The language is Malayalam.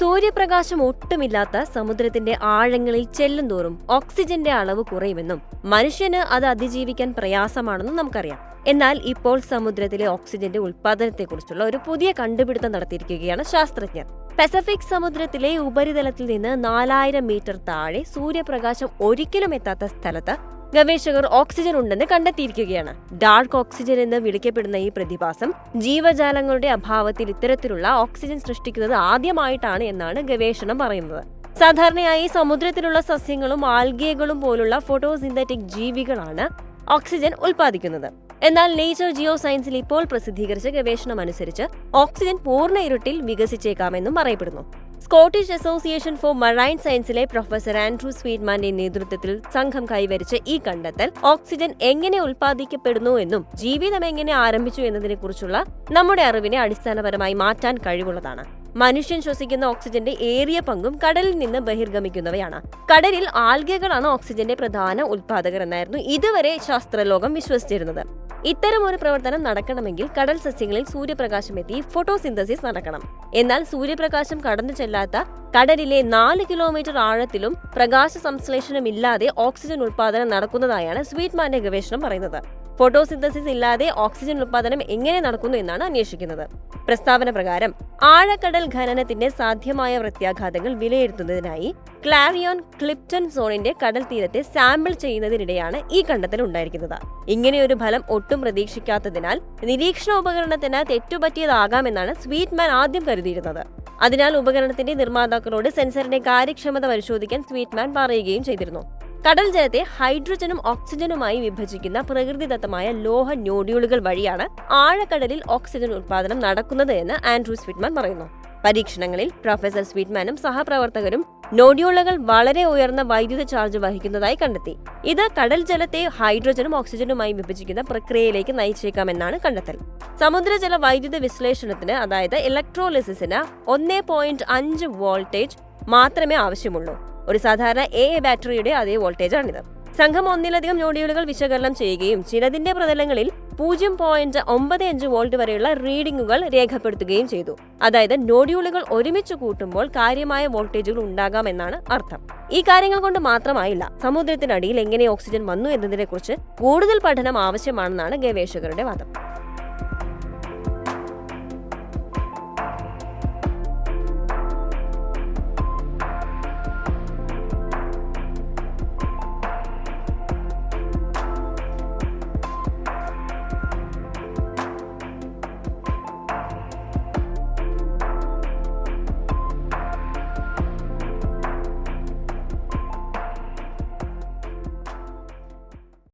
സൂര്യപ്രകാശം ഒട്ടുമില്ലാത്ത സമുദ്രത്തിന്റെ ആഴങ്ങളിൽ ചെല്ലുന്തോറും ഓക്സിജന്റെ അളവ് കുറയുമെന്നും മനുഷ്യന് അത് അതിജീവിക്കാൻ പ്രയാസമാണെന്നും നമുക്കറിയാം. എന്നാൽ ഇപ്പോൾ സമുദ്രത്തിലെ ഓക്സിജന്റെ ഉൽപാദനത്തെക്കുറിച്ചുള്ള ഒരു പുതിയ കണ്ടുപിടുത്തം നടത്തിയിരിക്കുകയാണ് ശാസ്ത്രജ്ഞർ. പസഫിക് സമുദ്രത്തിലെ ഉപരിതലത്തിൽ നിന്ന് നാലായിരം മീറ്റർ താഴെ സൂര്യപ്രകാശം ഒരിക്കലും എത്താത്ത സ്ഥലത്ത് ഗവേഷകർ ഓക്സിജൻ ഉണ്ടെന്ന് കണ്ടെത്തിയിരിക്കുകയാണ്. ഡാർക്ക് ഓക്സിജൻ എന്ന് വിളിക്കപ്പെടുന്ന ഈ പ്രതിഭാസം ജീവജാലങ്ങളുടെ അഭാവത്തിൽ ഇത്തരത്തിലുള്ള ഓക്സിജൻ സൃഷ്ടിക്കുന്നത് ആദ്യമായിട്ടാണ് എന്നാണ് ഗവേഷണം പറയുന്നത്. സാധാരണയായി സമുദ്രത്തിലുള്ള സസ്യങ്ങളും ആൽഗേകളും പോലുള്ള ഫോട്ടോസിന്തറ്റിക് ജീവികളാണ് ഓക്സിജൻ ഉൽപ്പാദിക്കുന്നത്. എന്നാൽ നേച്ചർ ജിയോ സയൻസിൽ ഇപ്പോൾ പ്രസിദ്ധീകരിച്ച ഗവേഷണം അനുസരിച്ച് ഓക്സിജൻ പൂർണ ഇരുട്ടിൽ വികസിച്ചേക്കാമെന്നും പറയപ്പെടുന്നു സ്കോട്ടിഷ് അസോസിയേഷൻ ഫോർ മറൈൻ സയൻസിലെ പ്രൊഫസർ ആൻഡ്രൂ സ്വീറ്റ്മാന്റെ നേതൃത്വത്തിൽ സംഘം കൈവരിച്ച ഈ കണ്ടെത്തൽ ഓക്സിജൻ എങ്ങനെ ഉൽപ്പാദിക്കപ്പെടുന്നു എന്നും ജീവിതം എങ്ങനെ ആരംഭിച്ചു എന്നതിനെക്കുറിച്ചുള്ള നമ്മുടെ അറിവിനെ അടിസ്ഥാനപരമായി മാറ്റാൻ കഴിവുള്ളതാണ്. മനുഷ്യൻ ശ്വസിക്കുന്ന ഓക്സിജന്റെ ഏറിയ പങ്കും കടലിൽ നിന്ന് ബഹിർഗമിക്കുന്നവയാണ്. കടലിൽ ആൽഗകളാണ് ഓക്സിജന്റെ പ്രധാന ഉത്പാദകർ എന്നായിരുന്നു ഇതുവരെ ശാസ്ത്രലോകം വിശ്വസിച്ചിരുന്നത്. ഇത്തരം ഒരു പ്രവർത്തനം നടക്കണമെങ്കിൽ കടൽ സസ്യങ്ങളിൽ സൂര്യപ്രകാശം എത്തി ഫോട്ടോസിന്തസിസ് നടക്കണം. എന്നാൽ സൂര്യപ്രകാശം കടന്നു ചെല്ലാത്ത കടലിലെ നാല് കിലോമീറ്റർ ആഴത്തിലും പ്രകാശ സംശ്ലേഷണമില്ലാതെ ഓക്സിജൻ ഉൽപാദനം നടക്കുന്നതായാണ് സ്വീറ്റ്മാന്റെ ഗവേഷണം പറയുന്നത്. ഫോട്ടോസിന്തസിസ് ഇല്ലാതെ ഓക്സിജൻ ഉൽപാദനം എങ്ങനെ നടക്കുന്നു എന്നാണ് അന്വേഷിക്കുന്നത്. പ്രസ്താവന പ്രകാരം ആഴക്കടൽ ഖനനത്തിന്റെ സാധ്യമായ പ്രത്യാഘാതങ്ങൾ വിലയിരുത്തുന്നതിനായി ക്ലാവിയോൺ ക്ലിപ്റ്റൺ സോണിന്റെ കടൽ തീരത്തെ സാമ്പിൾ ചെയ്യുന്നതിനിടെയാണ് ഈ കണ്ടെത്തൽ ഉണ്ടായിരിക്കുന്നത്. ഇങ്ങനെയൊരു ഫലം ഒട്ടും പ്രതീക്ഷിക്കാത്തതിനാൽ നിരീക്ഷണ ഉപകരണത്തിന് തെറ്റുപറ്റിയതാകാമെന്നാണ് സ്വീറ്റ്മാൻ ആദ്യം കരുതിയിരുന്നത്. അതിനാൽ ഉപകരണത്തിന്റെ നിർമ്മാതാക്കളോട് സെൻസറിന്റെ കാര്യക്ഷമത പരിശോധിക്കാൻ സ്വീറ്റ്മാൻ പറയുകയും ചെയ്തിരുന്നു. കടൽ ജലത്തെ ഹൈഡ്രജനും ഓക്സിജനുമായി വിഭജിക്കുന്ന പ്രകൃതിദത്തമായ ലോഹ ന്യൂഡ്യൂളുകൾ വഴിയാണ് ആഴക്കടലിൽ ഓക്സിജൻ ഉത്പാദനം നടക്കുന്നത് എന്ന് ആൻഡ്രൂ സ്വിറ്റ്മാൻ പറയുന്നു. പരീക്ഷണങ്ങളിൽ പ്രൊഫസർ സ്വീറ്റ്മാനും സഹപ്രവർത്തകരും നോഡ്യൂളുകൾ വളരെ ഉയർന്ന വൈദ്യുത ചാർജ് വഹിക്കുന്നതായി കണ്ടെത്തി. ഇത് കടൽ ജലത്തെ ഹൈഡ്രജനും ഓക്സിജനുമായി വിഭജിക്കുന്ന പ്രക്രിയയിലേക്ക് നയിച്ചേക്കാമെന്നാണ് കണ്ടെത്തൽ. സമുദ്രജല വൈദ്യുത വിശ്ലേഷണത്തിന് അതായത് ഇലക്ട്രോലിസിന് ഒന്നേ പോയിന്റ് അഞ്ച് വോൾട്ടേജ് മാത്രമേ ആവശ്യമുള്ളൂ. ഒരു സാധാരണ എ എ ബാറ്ററിയുടെ അതേ വോൾട്ടേജാണിത് സംഘം ഒന്നിലധികം നോഡ്യൂളുകൾ വിശകലനം ചെയ്യുകയും ചിലതിന്റെ പ്രതലങ്ങളിൽ പൂജ്യം പോയിന്റ് ഒമ്പത് അഞ്ച് വോൾട്ട് വരെയുള്ള റീഡിംഗുകൾ രേഖപ്പെടുത്തുകയും ചെയ്തു. അതായത് നോഡ്യൂളുകൾ ഒരുമിച്ച് കൂട്ടുമ്പോൾ കാര്യമായ വോൾട്ടേജുകൾ ഉണ്ടാകാമെന്നാണ് അർത്ഥം. ഈ കാര്യങ്ങൾ കൊണ്ട് മാത്രമായില്ല സമുദ്രത്തിനടിയിൽ എങ്ങനെ ഓക്സിജൻ വന്നു എന്നതിനെക്കുറിച്ച് കൂടുതൽ പഠനം ആവശ്യമാണെന്നാണ് ഗവേഷകരുടെ വാദം.